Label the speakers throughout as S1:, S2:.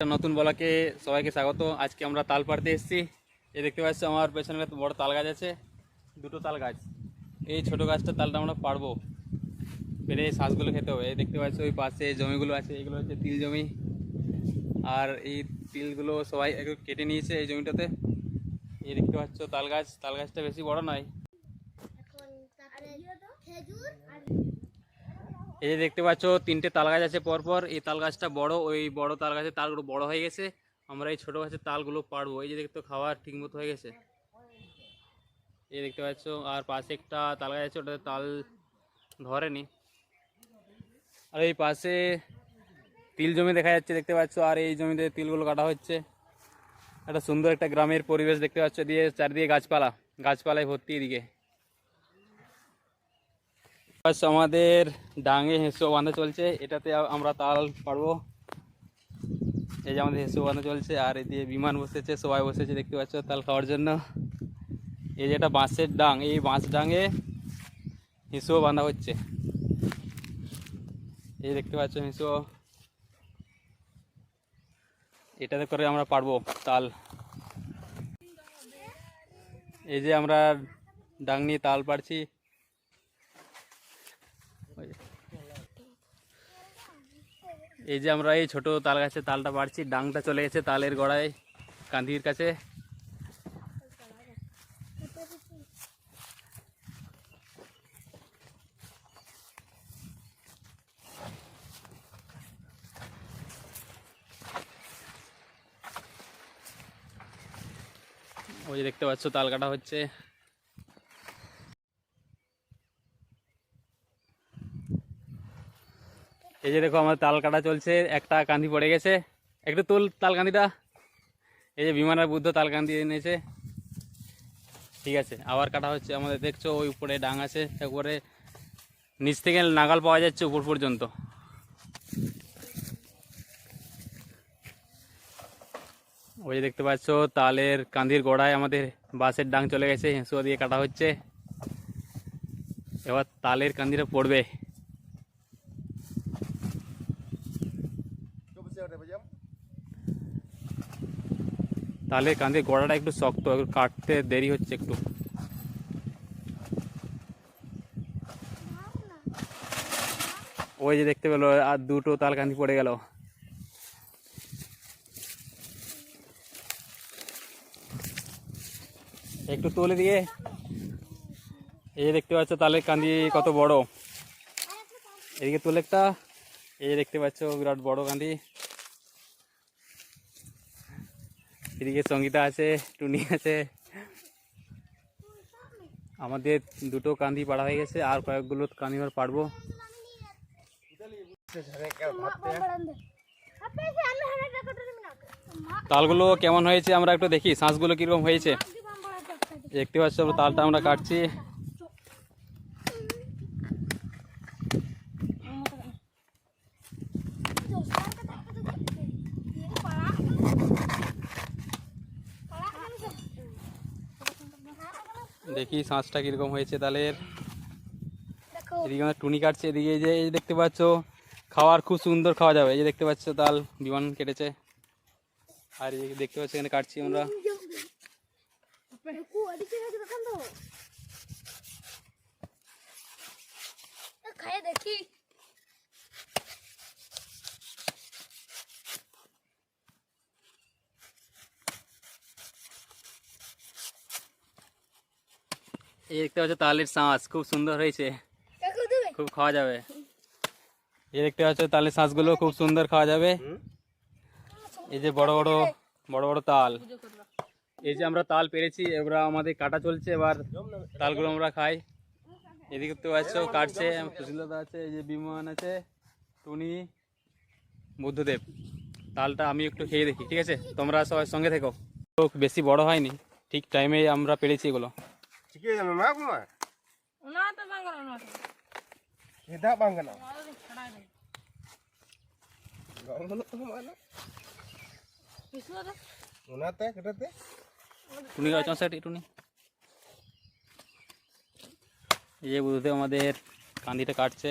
S1: নতুন বলাকে সবাইকে স্বাগত। আজকে আমরা তাল পাড়তে এসেছি। এই দেখতে পাচ্ছি আমার পেছনে একটা বড় তাল গাছ আছে, দুটো তাল গাছ। এই ছোট গাছটা তালটা আমরা পারব পেরে শ্বাসগুলো খেতে হবে। এই দেখতে পাচ্ছি, ওই পাশে জমিগুলো আছে, এগুলো হচ্ছে তিল জমি। আর এই তিলগুলো সবাই একটু কেটে নিয়েছে এই জমিটাতে। এই দেখতে পাচ্ছ তাল গাছ। তাল গাছটা বেশি বড় নয়
S2: এখন তারপরে খেজুর আর
S1: এই যে দেখতে পাচ্ছ, তিনটে তাল গাছ আছে পরপর। এই তাল গাছটা বড়, ওই বড় তাল গাছের তালগুলো বড় হয়ে গেছে। আমরা এই ছোট গাছের তালগুলো পারব এই যে দেখতে খাওয়ার ঠিক মতো হয়ে গেছে। এই দেখতে পাচ্ছ, আর পাশে একটা তাল গাছ আছে, ওটাতে তাল ধরেনি। আর এই পাশে তিল জমি দেখা যাচ্ছে, দেখতে পাচ্ছ। আর এই জমিতে তিলগুলো কাটা হচ্ছে। একটা সুন্দর একটা গ্রামের পরিবেশ দেখতে পাচ্ছ, দিয়ে চারিদিকে গাছপালা, গাছপালায় ভর্তি এদিকে। আমাদের ডাঙে হেঁসো বাঁধা চলছে, এটাতে আমরা তাল পারব এই যে আমাদের হেঁসো বাঁধা চলছে, আর এই এদিকে বিমান বসেছে, সবাই বসেছে, দেখতে পাচ্ছ, তাল খাওয়ার জন্য। এই যে এটা বাঁশের ডাং, এই বাঁশ ডাঙে হিঁসো বাঁধা হচ্ছে। এই দেখতে পাচ্ছ, হিঁসো। এটাতে করে আমরা পারব তাল। এই যে আমরা ডাং নিয়ে তাল পারছি এই যে আমরা এই ছোট তাল গাছে তালটা পাড়ছি ডাংটা চলে গেছে তালের গোড়ায়, কান্দির কাছে। ওই দেখতে পাচ্ছ, তাল কাটা হচ্ছে। এই যে দেখো আমার তাল কাটা চলছে, একটা কান্দি পড়ে গেছে। একটু তোল তাল কান্দিটা এই যে বিমানের বুদ্ধ তাল কান্দি এনেছে। ঠিক আছে, আবার কাটা হচ্ছে আমাদের। দেখছ, ওই উপরে ডাং আছে, একবারে নিচ থেকে নাগাল পাওয়া যাচ্ছে উপর পর্যন্ত। ওই যে দেখতে পাচ্ছ, তালের কান্দির গোড়ায় আমাদের বাঁশের ডাং চলে গেছে, হেঁসুয়া দিয়ে কাটা হচ্ছে। এবার তালের কান্দিটা পড়বে। তাহলে কান্দির গোড়াটা একটু শক্ত কাটতে দেরি হচ্ছে একটু। ওই যে দেখতে পেল, আর দুটো তাল কান্দি পড়ে গেল। একটু তুলে দিয়ে, এই দেখতে পাচ্ছ তালের কান্দি কত বড়। এদিকে তুলে একটা, এই দেখতে পাচ্ছ বিরাট বড় কান্দি এদিকে সঙ্গীতা আছে, টুনি আছে। আমাদের দুটো কান্দি পাড়া হয়ে গেছে, আর কয়েকগুলো কান্দি আর পারব তালগুলো কেমন হয়েছে আমরা একটু দেখি শ্বাসগুলো কীরকম হয়েছে? দেখতে পাচ্ছি, তালটা আমরা কাটছি। দেখি সাঁচটা কীরকম হয়েছে তালের এদিকে আমরা টুনি কাটছে এদিকে যে এই দেখতে পাচ্ছ খাওয়ার খুব সুন্দর খাওয়া যাবে। এই যে দেখতে পাচ্ছ তাল বিমান কেটেছে। আর এই দেখতে পাচ্ছ এখানে কাটছি আমরা।
S2: দেখো এদিকে এদিকে দেখান তো খাইয়ে দেখি
S1: এই দেখতে পাচ্ছ তালের শ্বাস খুব সুন্দর হয়েছে। খুব খাওয়া যাবে। এই দেখতে পাচ্ছ তালের শ্বাসগুলো খুব সুন্দর খাওয়া যাবে। এই যে বড় বড় বড় বড় তাল। এই যে আমরা তাল পেরেছি এবার আমাদের কাটা চলছে এবার তালগুলো আমরা খাই। এদিকে তো পাচ্ছ কাটছে সুশীলতা আছে এই যে বিমান আছে টুনি বুদ্ধদেব। তালটা আমি একটু খেয়ে দেখি ঠিক আছে? তোমরা সবাই সঙ্গে থেকো। তো বেশি বড় হয়নি ঠিক টাইমে আমরা পেরেছি এগুলো।
S3: Hago más.
S4: উনাতে বাঙ্গাল উনাতে
S3: Kita bangga na.
S4: আমাদের ছড়াই দেয়
S3: Gawang mo to mana?
S4: বিশুয়াতে
S3: Unate, kerete.
S1: টুনি গাছ সাইড টুনি এই যে বুদ্ধদেব আমাদের কান্দিটা কাটছে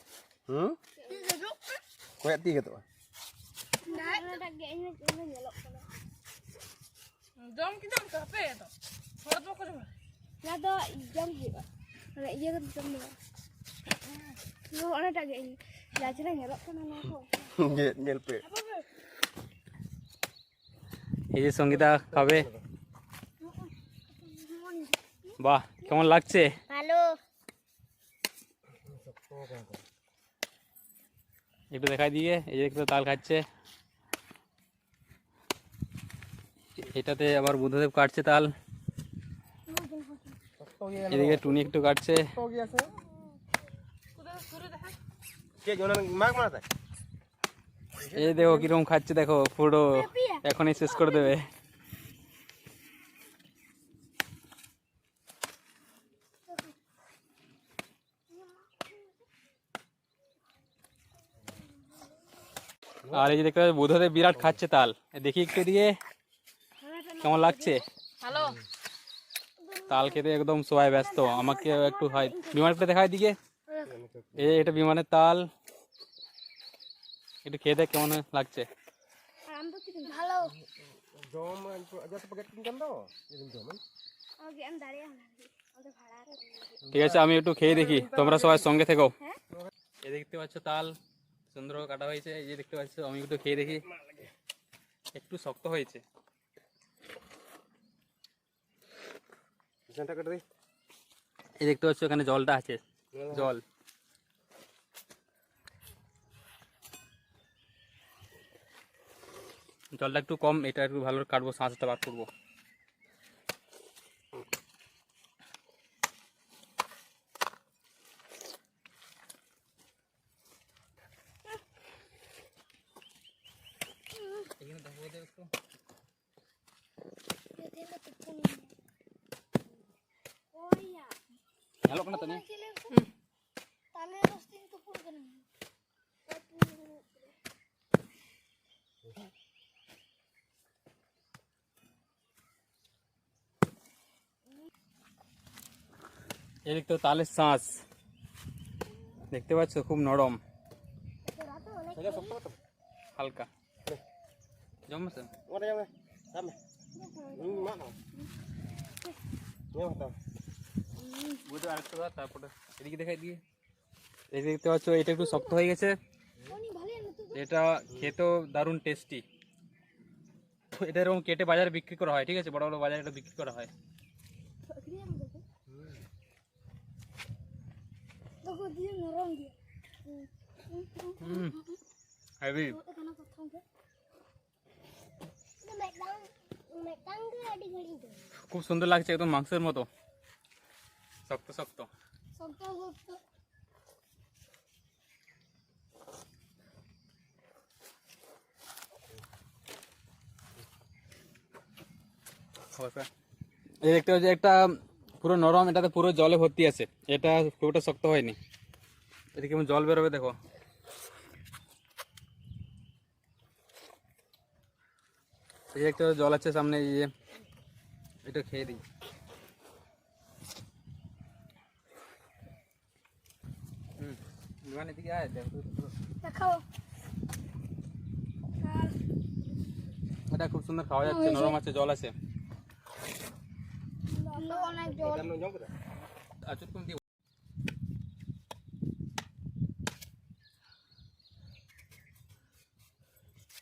S2: এনে কাছে দাদু নিয়ে তো না
S3: kata apa ke ke apa tu?
S2: ঠিক আছে রোতে
S3: Hmm?
S2: ঠিক আছে রোতে
S3: Koyak tiga tu.
S2: না এটা গেইনে গেইনে nyelok kana
S4: জম কি জম কাপে তো হঠাৎ করে বলে
S2: না তো jam juga মানে iya kan jam ni no ana tak gini ya cina nyelok kana na ko
S3: Ngel ngel pe.
S1: এই যে সঙ্গীতা খাবে বাহ কেমন লাগছে
S2: ভালো
S1: একটু দেখাই দিয়ে এই যে একটু তাল খাচ্ছে। এটাতে আবার বুদ্ধদেব কাটছে তাল। এদিকে টুনি একটু কাটছে? এই দেখো কীরকম খাচ্ছে দেখো পুরো এখনই শেষ করে দেবে। আর এই যে দেখতে পাচ্ছ বুদ্ধদেব বিরাট খাচ্ছে তাল। এ দেখি একটু দিয়ে কেমন লাগছে? তাল খেতে একদম সবাই ব্যস্ত। আমাকে একটু হয় বিমানটা দেখায় দিকে এই এটা বিমানের তাল। একটু খেতে কেমন লাগছে।
S2: ভালো।
S1: ঠিক আছে আমি একটু খেয়ে দেখি। তোমরা সবাই সঙ্গে থেকো। এ দেখতে পাচ্ছ তাল। সুন্দর কাটা হয়েছে এই যে দেখতে পাচ্ছ আমি একটু খেয়ে দেখি। একটু শক্ত হয়েছে. এই দেখতে পাচ্ছ এখানে জলটা আছে জল। জলটা একটু কম এটা একটু ভালো কাটবো শাঁসটা বার করব এখানে দেখো ওদের একটু
S2: ওইয়া
S1: ভালো কেন তুমি
S2: তাহলে রস্তি তো পড়বে না
S1: এই দেখতে তালের শাঁস দেখতে পাচ্ছ খুব নরম
S3: Aja sok tu.
S1: হালকা জমছে
S3: Mana
S1: তারপরে এদিকে দেখাই দিয়ে এই দেখতে পাচ্ছ, এটা একটু শক্ত হয়ে গেছে। এটা খেতেও দারুণ টেস্টি এটা এরকম কেটে বাজারে বিক্রি করা হয়, ঠিক আছে? বড় বড় বাজারে এটা বিক্রি করা হয়। হেভি। খুব সুন্দর লাগছে একদম মাংসের মতো। শক্ত শক্ত।
S2: শক্ত শক্ত।
S1: এই দেখতে পাচ্ছি একটা পুরো নরম এটাতে পুরো জলে ভর্তি আছে। এটা খুব একটা শক্ত হয়নি। এদিকে কেমন জল বেরোবে দেখো। এই একটা জল আছে সামনে এই যে এটা খেয়ে দিই। বিমান এদিকে আয় দেখ
S2: দেখাও
S1: এটা খুব সুন্দর খাওয়া যাচ্ছে নরম আছে জল আছে
S2: অনেক জল
S3: Kan jom kita.
S1: আচুর কোন দিয়ে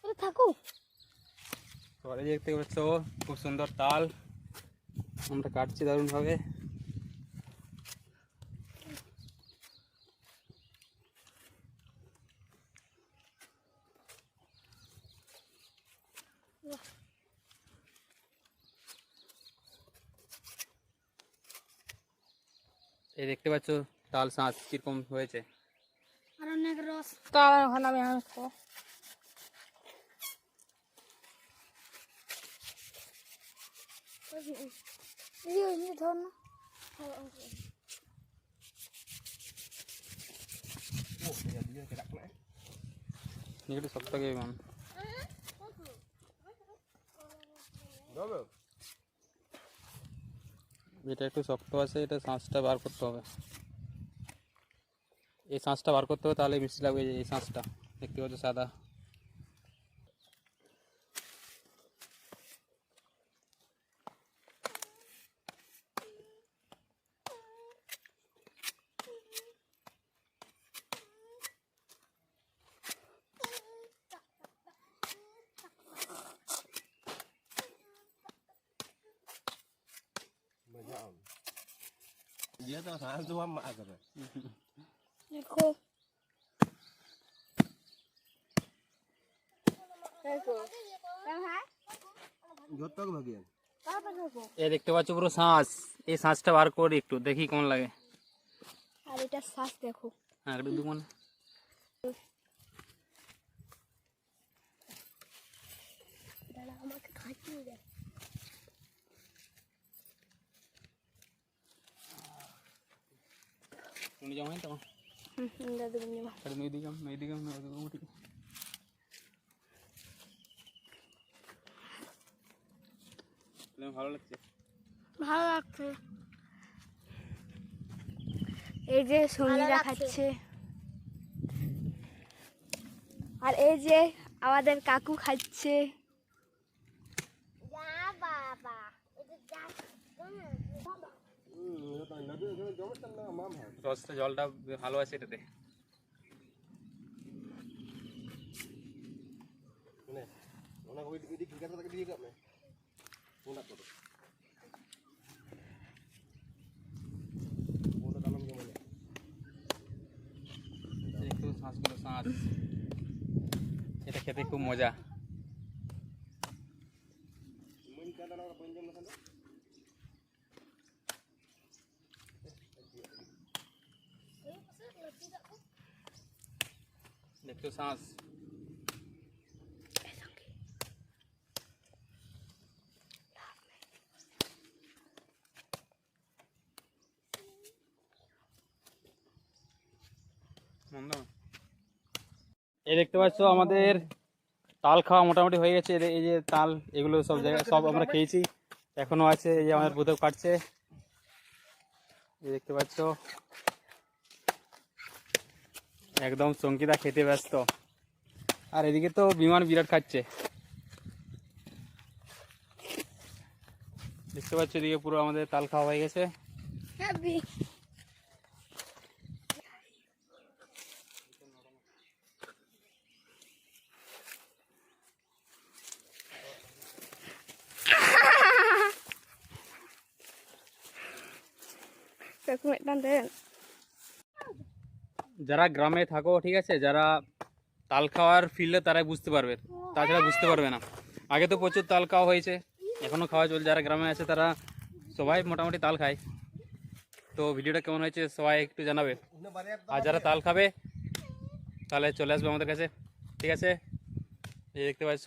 S2: ওরে থাকো
S1: সবাই দেখতে পাচ্ছ খুব সুন্দর তাল আমরা কাটছি দারুণভাবে এই দেখতে পাচ্ছ তাল শাঁস কীরকম হয়েছে?
S2: আর অনেক
S4: আমি
S2: ধর না
S3: Oh, dia dia tidak kena. eh.
S1: একটু শক্ত করে মান
S3: Berapa?
S1: এটা একটু শক্ত আছে, এটা শাঁসটা বার করতে হবে। এই শাঁসটা বার করতে হবে তাহলে মিষ্টি লাগবে, এই যে এই শাঁসটা দেখতে পাচ্ছ সাদা।
S3: Dia tuh salah tuh mak kata.
S2: দেখো দেখো হ্যাঁ
S3: Jotok bagian.
S2: তারপর দেখো
S1: এ দেখতে পাচ্ছ পুরো শাঁস এই শাঁসটা বার করি একটু দেখি কেমন লাগে
S2: আর এটা শ্বাস দেখো
S1: হ্যাঁ একটু দুমন
S2: দাদা আমাকে খাইয়ে দেয়
S1: তুমি যেমন তেমন
S2: হুম দাদু বন্ধু
S1: আরে নই দিগাম নই দিগাম নই দিগাম ঠিক ভালো লাগছে
S2: ভালো লাগছে এই যে সঙ্গীরা খাচ্ছে আর এই যে আমাদের কাকু খাচ্ছে
S3: Hmm, nabi
S1: রসটা জলটা ভালো আছে এটাতে।
S3: Ini. Ona kau ini kita tak dia kat me. Ona tu. Ona dalam ke mana?
S1: একটু শাঁসগুলো শাঁস এটা খেতে খুব মজা
S3: Main kan dalam panjang na sana.
S1: একটু শাঁস মন্দ না। এই দেখতে পাচ্ছ আমাদের তাল খাওয়া মোটামুটি হয়ে গেছে। এই- যে তাল এগুলো সব জায়গায় সব আমরা খেয়েছি। এখনও আছে এই যে আমাদের বুধব কাটছে। এই দেখতে পাচ্ছ। একদম সঙ্গীতা খেতে ব্যস্ত। আর এদিকে তো বিমান বিরাট খাচ্ছে। দেখতে পাচ্ছ এদিকে পুরো আমাদের তাল খাওয়া হয়ে গেছে।
S2: কাকু মিটটান দেন
S1: যারা গ্রামে থাকো, ঠিক আছে, যারা তাল খাওয়ার ফিল্ডে তারাই বুঝতে পারবে। তাছাড়া বুঝতে পারবে না। আগে তো প্রচুর তাল খাওয়া হয়েছে এখনও খাওয়া চলছে। যারা গ্রামে আছে, তারা সবাই মোটামুটি তাল খায়। তো ভিডিওটা কেমন হয়েছে, সবাই একটু জানাবে। আর যারা তাল খাবে, তাহলে চলে আসবে আমাদের কাছে। ঠিক আছে? এই দেখতে পাচ্ছ।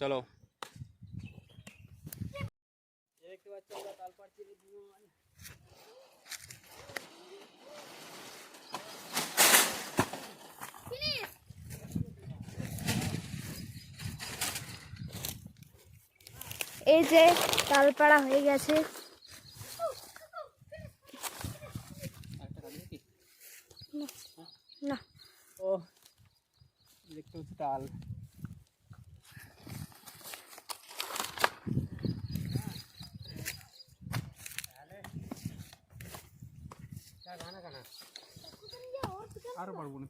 S1: চলো।
S2: এই যে তালপাড়া হয়ে গেছে। না
S1: ও দেখতে হচ্ছে তাল। আরও পারব না